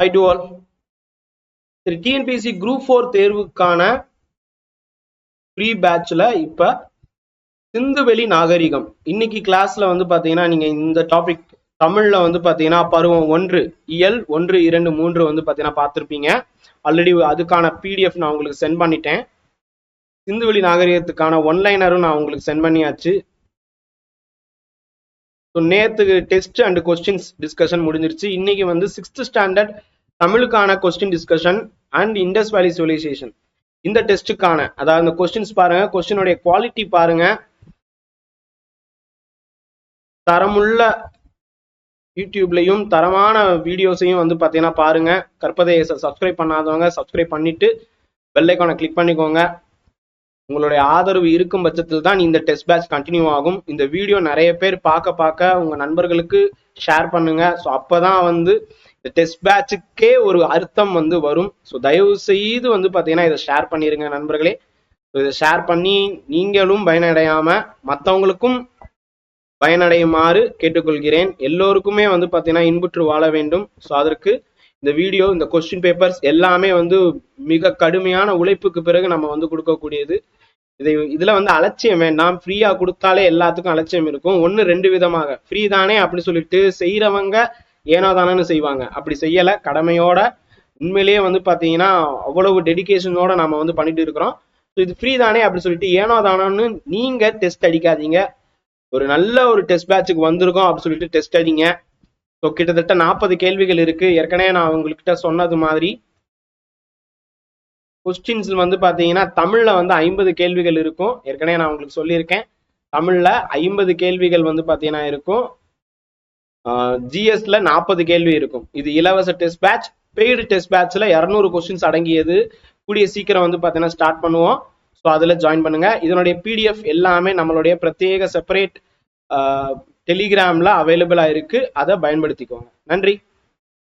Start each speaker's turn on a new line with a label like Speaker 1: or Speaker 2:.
Speaker 1: High to all சரி TNPSC group four தேர்வுக்கான free பேட்சில் இப்போ சிந்துவெளி நாகரிகம். இன்னைக்கு கிளாஸ்ல வந்து பார்த்தீங்கன்னா நீங்கள் இந்த டாபிக் தமிழ்ல வந்து பார்த்தீங்கன்னா பருவம் ஒன்று இயல் ஒன்று இரண்டு மூன்று வந்து பார்த்தீங்கன்னா பார்த்துருப்பீங்க. ஆல்ரெடி அதுக்கான பிடிஎஃப் நான் உங்களுக்கு சென்ட் பண்ணிட்டேன். சிந்துவெளி நாகரிகத்துக்கான ஒன்லைனரும் நான் உங்களுக்கு சென்ட் பண்ணியாச்சு. ஸோ நேற்று டெஸ்ட் அண்ட் கொஸ்டின்ஸ் டிஸ்கஷன் முடிஞ்சிருச்சு. இன்னைக்கு வந்து sixth standard தமிழுக்கான question discussion and Indus valley civilisation இந்த டெஸ்ட்டுக்கான அதாவது இந்த கொஸ்டின்ஸ் பாருங்க கொஸ்டினுடைய குவாலிட்டி பாருங்க. தரமுள்ள யூடியூப்லையும் தரமான வீடியோஸையும் வந்து பார்த்தீங்கன்னா பாருங்க. கற்பதையை சப்ஸ்கிரைப் பண்ணாதவங்க சப்ஸ்கிரைப் பண்ணிட்டு பெல்லைக்கான கிளிக் பண்ணிக்கோங்க. உங்களுடைய ஆதரவு இருக்கும் பட்சத்தில் தான் இந்த டெஸ்ட் பேட்ச் கண்டினியூ ஆகும். இந்த வீடியோ நிறைய பேர் பார்க்க பார்க்க உங்க நண்பர்களுக்கு ஷேர் பண்ணுங்க. ஸோ அப்போதான் வந்து இந்த டெஸ்ட் பேட்சுக்கே ஒரு அர்த்தம் வந்து வரும். ஸோ தயவு செய்து வந்து பார்த்தீங்கன்னா இதை ஷேர் பண்ணிடுங்க நண்பர்களே. ஸோ இதை ஷேர் பண்ணி நீங்களும் பயனடையாம மற்றவங்களுக்கும் பயனடையுமாறு கேட்டுக்கொள்கிறேன். எல்லோருக்குமே வந்து பார்த்தீங்கன்னா இன்புற்று வாழ வேண்டும். ஸோ அதற்கு இந்த வீடியோ இந்த கொஸ்டின் பேப்பர்ஸ் எல்லாமே வந்து மிக கடுமையான உழைப்புக்கு பிறகு நம்ம வந்து கொடுக்கக்கூடியது. இதை இதுல வந்து அலட்சியம் வேண்டாம் ஃப்ரீயா கொடுத்தாலே எல்லாத்துக்கும் அலட்சியம் இருக்கும். ஒன்னு ரெண்டு விதமாக. ஃப்ரீ தானே அப்படி சொல்லிட்டு செய்யறவங்க ஏனோ தானேன்னு செய்வாங்க. அப்படி செய்யல. கடமையோட உண்மையிலேயே வந்து பாத்தீங்கன்னா அவ்வளவு டெடிக்கேஷனோட நம்ம வந்து பண்ணிட்டு இருக்கிறோம். இது ஃப்ரீ தானே அப்படி சொல்லிட்டு ஏனோ தானோன்னு நீங்க டெஸ்ட் அடிக்காதீங்க. ஒரு நல்ல ஒரு டெஸ்ட் பேட்சுக்கு வந்திருக்கோம் அப்படி சொல்லிட்டு டெஸ்ட் அடிங்க. ஸோ கிட்டத்தட்ட நாற்பது கேள்விகள் இருக்கு. ஏற்கனவே நான் உங்ககிட்ட சொன்னது மாதிரி கொஸ்டின்ஸ் வந்து பார்த்தீங்கன்னா தமிழில் வந்து ஐம்பது கேள்விகள் இருக்கும். ஏற்கனவே நான் உங்களுக்கு சொல்லியிருக்கேன். தமிழில் ஐம்பது கேள்விகள் வந்து பார்த்தீங்கன்னா இருக்கும். ஜிஎஸ்ல நாற்பது கேள்வி இருக்கும். இது இலவச டெஸ்ட் பேட்ச் பெய்டு டெஸ்ட் பேட்ச்ல இரநூறு கொஸ்டின்ஸ் அடங்கியது. கூடிய சீக்கிரம் வந்து பார்த்தீங்கன்னா ஸ்டார்ட் பண்ணுவோம். ஸோ அதில் ஜாயின் பண்ணுங்க. இதனுடைய பிடிஎஃப் எல்லாமே நம்மளுடைய பிரத்யேக செப்பரேட் டெலிகிராம்ல அவைலபிளாக இருக்கு. அதை பயன்படுத்திக்கோங்க. நன்றி.